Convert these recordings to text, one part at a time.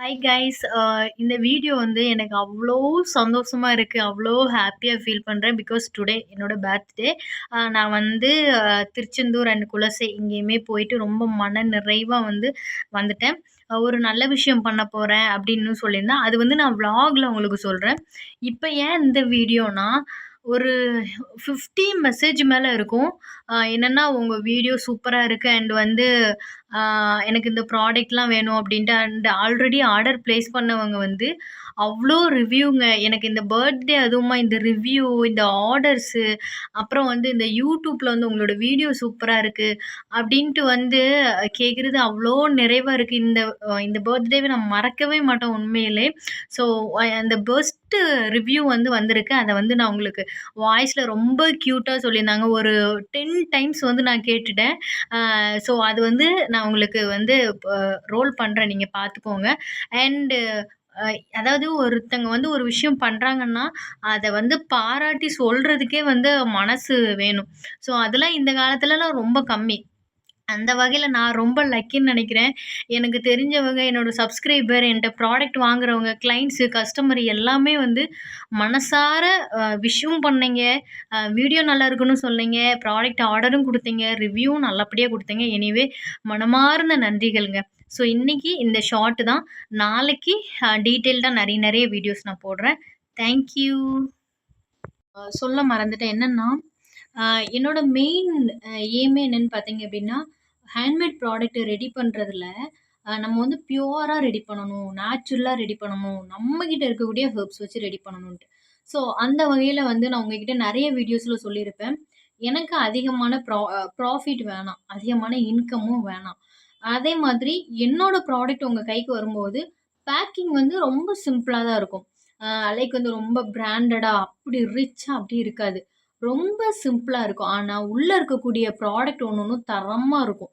Hi guys uh, இந்த video வந்து எனக்கு அவ்வளோ சந்தோஷமாக இருக்குது அவ்வளோ ஹாப்பியாக ஃபீல் பண்ணுறேன் பிகாஸ் டுடே என்னோட பர்த்டே. நான் வந்து திருச்செந்தூர் அண்ட் குலசை இங்கேயுமே போயிட்டு ரொம்ப மன நிறைவாக வந்து வந்துட்டேன். ஒரு நல்ல விஷயம் பண்ண போகிறேன் அப்படின்னு சொல்லியிருந்தேன். அது வந்து நான் விளாக்ல உங்களுக்கு சொல்கிறேன் இப்போ ஏன் இந்த வீடியோனா, ஒரு 50 மெசேஜ் மேலே இருக்கும். என்னென்னா உங்கள் வீடியோ சூப்பராக இருக்குது அண்ட் வந்து எனக்கு இந்த ப்ராடக்ட்லாம் வேணும்" அப்படின்ட்டு அண்ட் ஆல்ரெடி ஆர்டர் பிளேஸ் பண்ணவங்க வந்து அவ்வளோ ரிவ்யூங்க. எனக்கு இந்த பர்த்டே அதுவுமா இந்த ரிவ்யூ, இந்த ஆர்டர்ஸு, அப்புறம் வந்து இந்த யூடியூப்பில் வந்து "உங்களோட வீடியோ சூப்பராக இருக்குது அப்படின்ட்டு வந்து கேட்குறது அவ்வளோ நிறைவாக இருக்குது இந்த இந்த பர்த்டேவை நான் மறக்கவே மாட்டோம் உண்மையிலே. ஸோ அந்த பெஸ்ட்டு ரிவ்யூ வந்து வந்திருக்கு. அதை வந்து நான் உங்களுக்கு வாய்ஸில் ரொம்ப க்யூட்டாக சொல்லியிருந்தாங்க. ஒரு 10 டைம்ஸ் வந்து நான் கேட்டுட்டேன். ஸோ அது வந்து நான் உங்களுக்கு வந்து ரோல் பண்ணுறேன் நீங்கள் பார்த்துக்கோங்க. அண்டு அதாவது ஒருத்தங்க வந்து ஒரு விஷயம் பண்ணுறாங்கன்னா அதை வந்து பாராட்டி சொல்கிறதுக்கே வந்து மனசு வேணும். ஸோ அதெல்லாம் இந்த காலத்துலலாம் ரொம்ப கம்மி. அந்த வகையில் நான் ரொம்ப லக்கின்னு நினைக்கிறேன் எனக்கு தெரிஞ்சவங்க, என்னோடய சப்ஸ்கிரைபர், என்கிட்ட ப்ராடக்ட் வாங்குறவங்க, கிளைண்ட்ஸு கஸ்டமர் எல்லாமே வந்து மனசார விஷயம் பண்ணீங்க. வீடியோ நல்லா இருக்குன்னு சொன்னீங்க. ப்ராடக்ட் ஆர்டரும் கொடுத்தீங்க ரிவ்யூவும் நல்லபடியாக கொடுத்தீங்க எனிவே மனமார்ந்த நன்றிகள்ங்க. ஸோ இன்றைக்கி இந்த ஷார்ட் தான். நாளைக்கு டீட்டெயில்டாக நிறைய நிறைய வீடியோஸ் நான் போடுறேன். தேங்க்யூ சொல்ல மறந்துட்டேன். என்னன்னா, என்னோடய என்னோட மெயின் அ எய்மே என்னன்னு பார்த்தீங்க அப்படின்னா, ஹேண்ட்மேட் ப்ராடக்ட் ரெடி பண்ணுறதுல நம்ம வந்து பியூராக ரெடி பண்ணணும். நேச்சுரலாக ரெடி பண்ணணும். நம்ம இருக்கக்கூடிய ஹெர்ப்ஸ் வச்சு ரெடி பண்ணணுன்ட்டு. ஸோ அந்த வகையில் வந்து நான் உங்ககிட்ட நிறைய வீடியோஸில் சொல்லியிருப்பேன். எனக்கு அதிகமான ப்ரா ப்ராஃபிட் வேணாம். அதிகமான இன்கமும் வேணாம். அதே மாதிரி என்னோட ப்ராடக்ட் உங்கள் கைக்கு வரும்போது, பேக்கிங் வந்து ரொம்ப சிம்பிளாக தான் இருக்கும். லைக் வந்து ரொம்ப பிராண்டடாக அப்படி ரிச்சாக அப்படி இருக்காது. ரொம்ப சிம்பிளாக இருக்கும். ஆனால் உள்ளே இருக்கக்கூடிய ப்ராடக்ட் ஒன்று ஒன்றும் தரமாக இருக்கும்.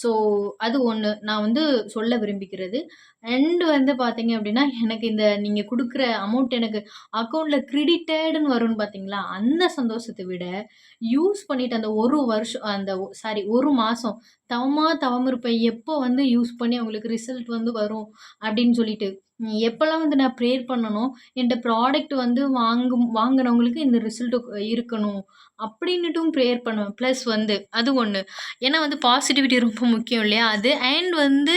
ஸோ அது ஒன்று நான் வந்து சொல்ல விரும்பிக்கிறது. அண்டு வந்து பார்த்தீங்க அப்படின்னா, எனக்கு இந்த நீங்கள் கொடுக்குற அமௌண்ட் எனக்கு அக்கௌண்ட்டில் கிரெடிட்டடுன்னு வரும்னு பார்த்தீங்களா, அந்த சந்தோஷத்தை விட, யூஸ் பண்ணிட்டு அந்த ஒரு வருஷம் அந்த சாரி ஒரு மாதம் தவமாக தவம் இருப்பேன். எப்போ வந்து யூஸ் பண்ணி அவங்களுக்கு ரிசல்ட் வந்து வரும் அப்படின்னு சொல்லிட்டு. எப்போல்லாம் வந்து நான் ப்ரேயர் பண்ணணும் என்கிட்ட ப்ராடக்ட் வந்து வாங்கும் வாங்குனவங்களுக்கு இந்த ரிசல்ட் இருக்கணும். அப்படின்னுட்டும் ப்ரேயர் பண்ணுவேன். ப்ளஸ் வந்து அது ஒன்று ஏன்னா வந்து பாசிட்டிவிட்டி ரொம்ப முக்கியம் இல்லையா? அது அண்ட் வந்து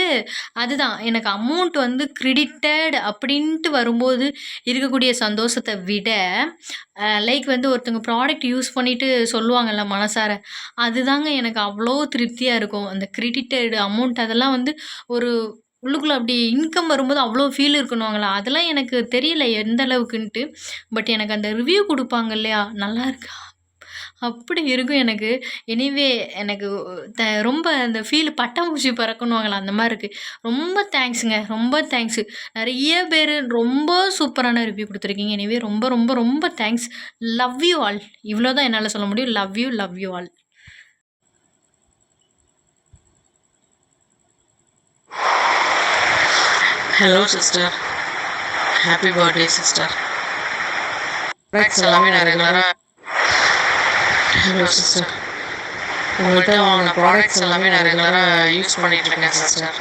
அதுதான் எனக்கு அமௌண்ட் வந்து கிரெடிட்டட் அப்படின்ட்டு வரும்போது இருக்கக்கூடிய சந்தோஷத்தை விட, லைக் வந்து ஒருத்தவங்க ப்ராடக்ட் யூஸ் பண்ணிட்டு சொல்லுவாங்கல்ல மனசார, அதுதாங்க எனக்கு அவ்வளோ திருப்தியாக இருக்கும். அந்த கிரெடிட்டட் அமௌண்ட் அதெல்லாம் வந்து ஒரு உள்ளுக்குள்ளே அப்படி இன்கம் வரும்போது அவ்வளோ ஃபீல் இருக்குன்னுவாங்கல்ல, அதெல்லாம் எனக்கு தெரியல எந்த அளவுக்குன்ட்டு. பட் எனக்கு அந்த ரிவ்யூ கொடுப்பாங்க இல்லையா? நல்லா இருக்கா அப்படி இருக்கும் எனக்கு. எனிவே எனக்கு த ரொம்ப அந்த ஃபீல் பட்டாம்பூச்சி பறக்குன்னுவாங்கல்ல, அந்த மாரி இருக்கு. ரொம்ப தேங்க்ஸ்ங்க. ரொம்ப தேங்க்ஸு. நெறைய பேரு ரொம்ப சூப்பரான ரிவ்யூ குடுத்துருக்கீங்க. எனிவே ரொம்ப ரொம்ப ரொம்ப தேங்க்ஸ். Love you all. இவ்வளோ தான் என்னால சொல்ல முடியும். Love you, love you all. Hello sister happy birthday sister எல்லாமே நான் ரெகுலராக ஹலோ சிஸ்டர் உங்கள்கிட்ட வாங்கின ப்ராடக்ட்ஸ் எல்லாமே நான் ரெகுலராக யூஸ் பண்ணிகிட்ருக்கேன் sister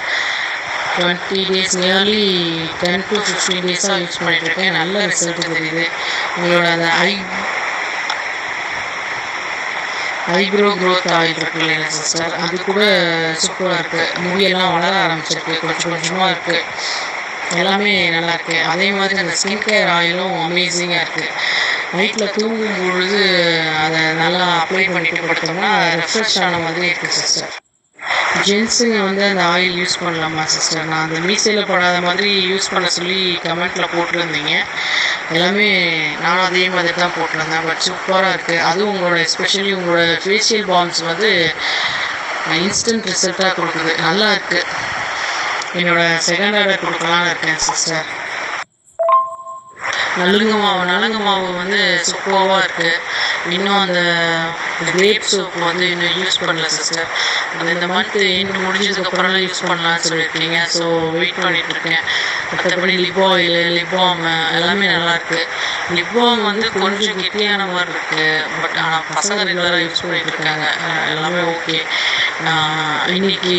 twenty days nearly ten to fifteen டேஸாக யூஸ் பண்ணிகிட்ருக்கேன் நல்ல ரிசல்ட் தெரியுது. உங்களோட அந்த ஐ ஐப்ரோ க்ரோத் ஆகிட்டு இருக்கு இல்லைங்க சிஸ்டர் அது கூட சூப்பராக இருக்குது முடியெல்லாம் வளர ஆரம்பிச்சிருக்கு. கொஞ்சம் கொஞ்சமாக இருக்குது எல்லாமே நல்லா இருக்கு. அதே மாதிரி அந்த ஸ்கின் கேர் ஆயிலும் அமேசிங்காக இருக்குது நைட்டில் தூங்கும் பொழுது அதை நல்லா அப்ளை பண்ணிட்டு படுத்தோம்னா ரெஃப்ரெஷ் ஆன மாதிரி இருக்குது சிஸ்டர் ஜென்ஸுங்க வந்து அந்த ஆயில் யூஸ் பண்ணலாமா சிஸ்டர் நான் அந்த மீசையில் படாத மாதிரி யூஸ் பண்ண சொல்லி கமெண்ட்டில் போட்டிருந்தீங்க. எல்லாமே நானும் அதே மாதிரி தான் போட்டிருந்தேன். பட் சூப்பராக இருக்குது அதுவும் உங்களோட எஸ்பெஷலி உங்களோட ஃபேஷியல் பாம்ஸ் வந்து இன்ஸ்டன்ட் ரிசல்ட்டாக கொடுக்குது. நல்லா இருக்குது என்னோட செகண்ட் ஆர்டர் கொடுக்கலான்னு இருக்கேன் சிஸ்டர் நலுங்கு மாவு நலுங்கு மாவு வந்து சூப்பராக இருக்குது இன்னும் அந்த கிரேப் சோப் வந்து இன்னும் யூஸ் பண்ணல சிஸ்டர் அது இந்த மந்த் எண்ட் முடிஞ்சதுக்கப்புறம் யூஸ் பண்ணலாம்னு சொல்லியிருக்கீங்க. ஸோ வெயிட் பண்ணிட்டு இருக்கேன் மற்றபடி லிப் ஆயில் லிப் பாம் எல்லாமே நல்லாயிருக்கு லிப் பாம் வந்து கொஞ்சம் கெட்டியான மாதிரி இருக்குது பட் ஆனால் பசங்க ரெகுலராக யூஸ் பண்ணிட்டு இருக்காங்க எல்லாமே ஓகே நான் இன்னைக்கு